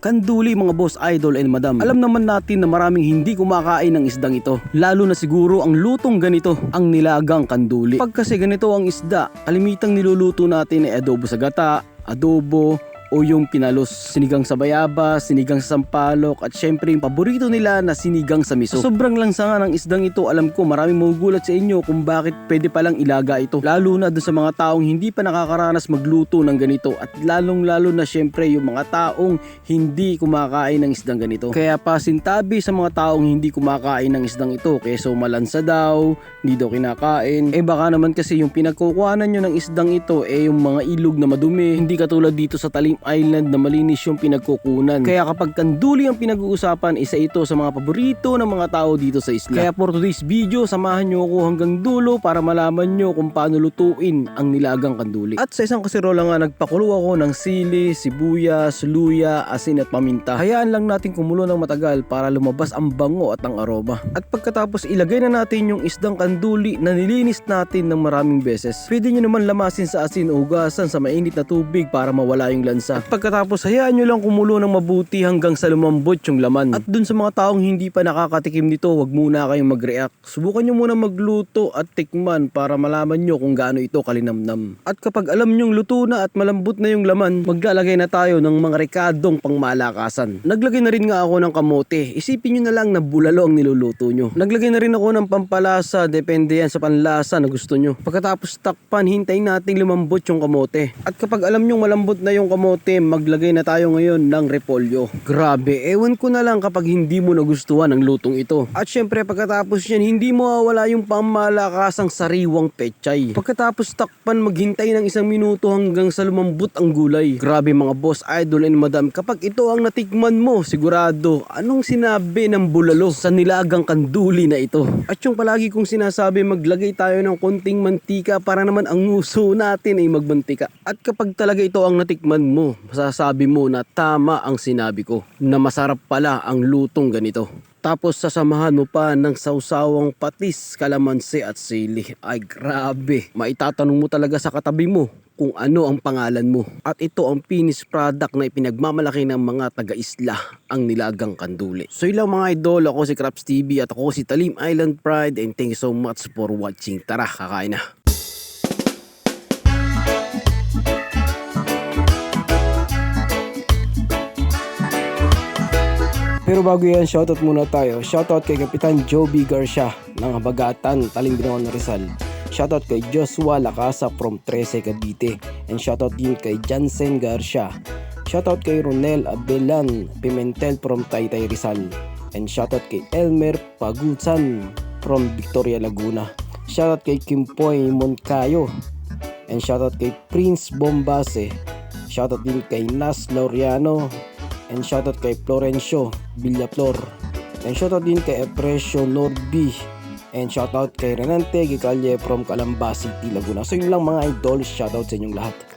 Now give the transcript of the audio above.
Kanduli mga boss idol and madam. Alam naman natin na maraming hindi kumakain ng isdang ito. Lalo na siguro ang lutong ganito, ang nilagang kanduli. Pag kasi ganito ang isda, kalimitang niluluto natin ay adobo sa gata, adobo, o yung pinalos sinigang sa bayabas, sinigang sa sampalok at syempre yung paborito nila na sinigang sa miso. Sobrang lansa nga ng isdang ito, alam ko maraming magugulat sa inyo kung bakit pwede palang ilaga ito. Lalo na dun sa mga taong hindi pa nakakaranas magluto ng ganito at lalong lalo na syempre yung mga taong hindi kumakain ng isdang ganito. Kaya pasintabi sa mga taong hindi kumakain ng isdang ito, keso malansa daw, hindi daw kinakain. Eh baka naman kasi yung pinagkukuhanan nyo ng isdang ito eh yung mga ilog na madumi, hindi katulad dito sa Talim Island na malinis yung pinagkukunan. Kaya kapag kanduli ang pinag-uusapan, isa ito sa mga paborito ng mga tao dito sa isla. Kaya for today's video, samahan nyo ako hanggang dulo para malaman nyo kung paano lutuin ang nilagang kanduli. At sa isang kaserola nga nagpakulo ako ng sili, sibuyas, luya, asin at paminta. Hayaan lang natin kumulo ng matagal para lumabas ang bango at ang aroma. At pagkatapos ilagay na natin yung isdang kanduli na nilinis natin ng maraming beses. Pwede nyo naman lamasin sa asin o hugasan sa mainit na tubig para mawala yung lansa. At pagkatapos hayaan nyo lang kumulo ng mabuti hanggang sa lumambot yung laman. At dun sa mga taong hindi pa nakakatikim nito, wag muna kayong mag-react. Subukan nyo muna magluto at tikman para malaman nyo kung gaano ito kalinamnam. At kapag alam nyong luto na at malambot na yung laman, maglalagay na tayo ng mga rekadong pangmalakasan. Naglagay na rin nga ako ng kamote. Isipin nyo na lang na bulalo ang niluluto nyo. Naglagay na rin ako ng pampalasa, depende yan sa panlasa na gusto nyo. Pagkatapos takpan, hintayin nating lumambot yung kamote. At kapag alam nyong malambot na yung kamote, maglagay na tayo ngayon ng repolyo. Grabe, ewan ko na lang kapag hindi mo nagustuhan ang lutong ito. At syempre pagkatapos yan, hindi mo mawawala yung pangmalakasang sariwang pechay. Pagkatapos takpan, maghintay ng isang minuto hanggang sa lumambot ang gulay. Grabe mga boss, idol and madam, kapag ito ang natikman mo, sigurado, anong sinabi ng bulalo sa nilagang kanduli na ito? At yung palagi kong sinasabi, maglagay tayo ng konting mantika para naman ang nguso natin ay magmantika. At kapag talaga ito ang natikman mo, masasabi mo na tama ang sinabi ko, na masarap pala ang lutong ganito. Tapos sasamahan mo pa ng sausawang patis, kalamansi at sili. Ay grabe, maitatanong mo talaga sa katabi mo kung ano ang pangalan mo. At ito ang finished product na ipinagmamalaki ng mga taga-isla, ang nilagang kanduli. So yun mga idol, ako si Craps TV at ako si Talim Island Pride and thank you so much for watching. Tara, kakain na. Pero bago yan, shoutout muna tayo. Shoutout kay Kapitan Joby Garcia ng Habagatan, Talindinawan na Rizal. Shoutout kay Joshua Lacasa from 13 Cavite. And shoutout din kay Jansen Garcia. Shoutout kay Ronel Abelan Pimentel from Taytay Rizal. And shoutout kay Elmer Pagutsan from Victoria Laguna. Shoutout kay Kimpoy Moncayo. And shoutout kay Prince Bombase. Shoutout din kay Nas Laureano and shoutout kay Florencio Villaflor and shoutout din kay Epresio Norby and shoutout kay Renante Gicalle from Calamba City, Laguna. So yun lang mga idol shoutout sa inyong lahat